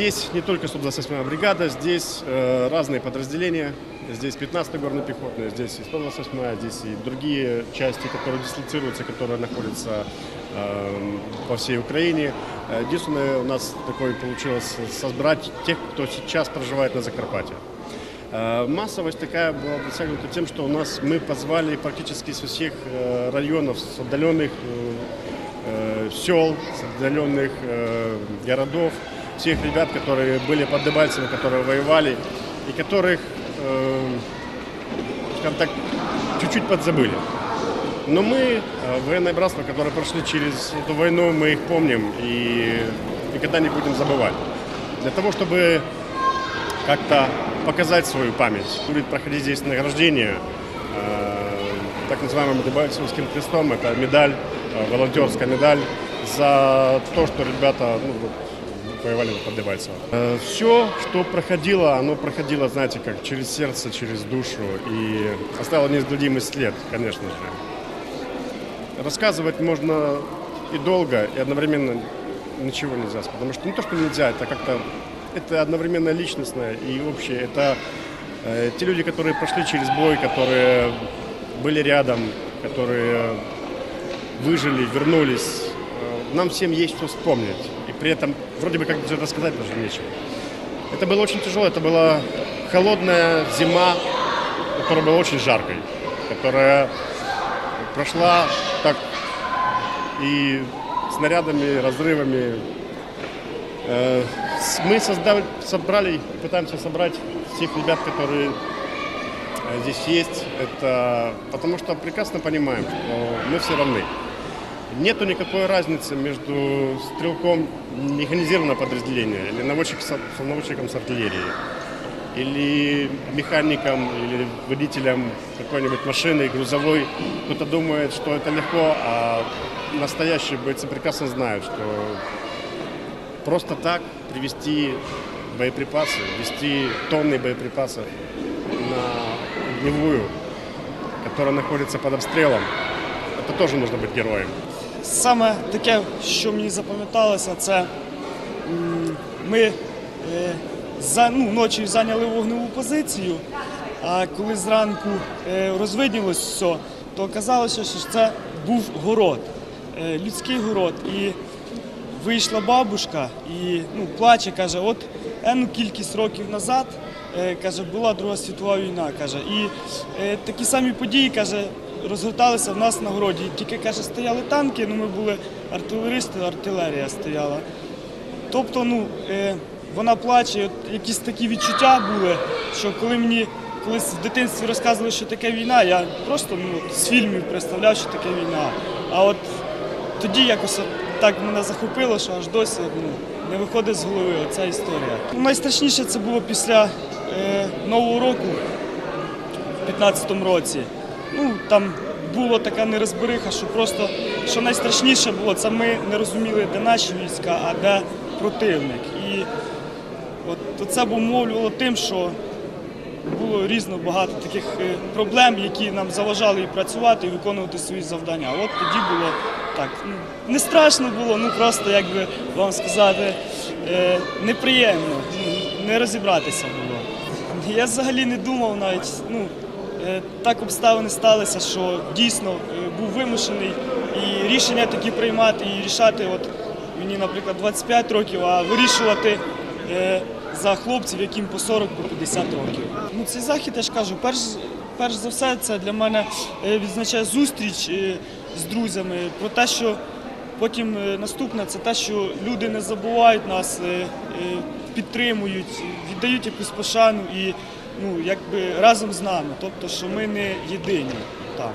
здесь не только 128-я бригада, здесь э, разные подразделения. Здесь 15-й горный пехотный, здесь и 128-я, здесь и другие части, которые дислоцируются, которые находятся э, по всей Украине. Э, Единственное, у нас такое получилось собрать тех, кто сейчас проживает на Закарпатье. Э, Массовость такая была достигнута тем, что у нас мы позвали практически со всех э, районов, с отдаленных сел, с отдаленных городов, всех ребят, которые были под Дебальцево, которые воевали и которых, э, скажем так, чуть-чуть подзабыли. Но мы, э, военное братство, которое прошли через эту войну, мы их помним и никогда не будем забывать. Для того, чтобы как-то показать свою память. Будет проходить здесь награждение э, так называемым Дебальцевским крестом. Это медаль, э, волонтерская медаль за то, что ребята ну, воевали под Дебальцево. все, что проходило, оно проходило, знаете, как через сердце, через душу и оставило неизгладимый след, конечно же. Рассказывать можно и долго, и одновременно ничего нельзя, потому что не то, что нельзя, это как-то это одновременно личностное и общее. Это э, те люди, которые прошли через бой, которые были рядом, которые выжили, вернулись. Э, Нам всем есть что вспомнить. И при этом вроде бы как бы рассказать даже нечего. Это было очень тяжело, это была холодная зима, которая была очень жаркой, которая прошла так и снарядами, разрывами, Э, Мы создали, собрали, пытаемся собрать всех ребят, которые э, здесь есть. Это потому что прекрасно понимаем, что мы все равны. Нету никакой разницы между стрелком механизированного подразделения или наводчиком с артиллерии, или механиком, или водителем какой-нибудь машины грузовой. Кто-то думает, что это легко, а настоящие бойцы прекрасно знают, что просто так привезти боеприпасы, вести тонны боеприпасов на огневую, которая находится под обстрелом, это тоже нужно быть героем. Саме таке, що мені запам'яталося, це ми е, за, ну, ночі зайняли вогневу позицію, а коли зранку е, розвиднілось все, то оказалося, що це був город, е, людський город. І вийшла бабушка і ну, плаче, каже, от енну кількість років назад каже, була Друга світова війна. Каже, і е, такі самі події каже, розгорталися в нас на городі. Тільки каже, стояли танки, ну ми були артилеристи, артилерія стояла. Тобто, ну, е, вона плаче, от якісь такі відчуття були, що коли мені колись в дитинстві розказували, що таке війна, я просто ну, з фільмів представляв, що таке війна. А от тоді якось так мене захопило, що аж досі ну, не виходить з голови ця історія. Найстрашніше це було після е, Нового року в 15-му році. Ну, там була така нерозбериха, що просто що найстрашніше було, це ми не розуміли, де наші війська, а де противник. І от це обумовлювало тим, що було різно багато таких е, проблем, які нам заважали і працювати, і виконувати свої завдання. От тоді було так. Ну, не страшно було, ну просто як би вам сказати, е, неприємно, ну, не розібратися було. Я взагалі не думав навіть, ну, е, так обставини сталися, що дійсно е, був вимушений і рішення такі приймати, і рішати, от мені, наприклад, 25 років, а вирішувати е, за хлопців, яким по 40, по 50 років. Ну, цей захід, я ж кажу, перш, перш за все, це для мене відзначає зустріч з друзями про те, що потім наступне це те, що люди не забувають нас, підтримують, віддають якусь пошану і ну, якби разом з нами. Тобто, що ми не єдині там.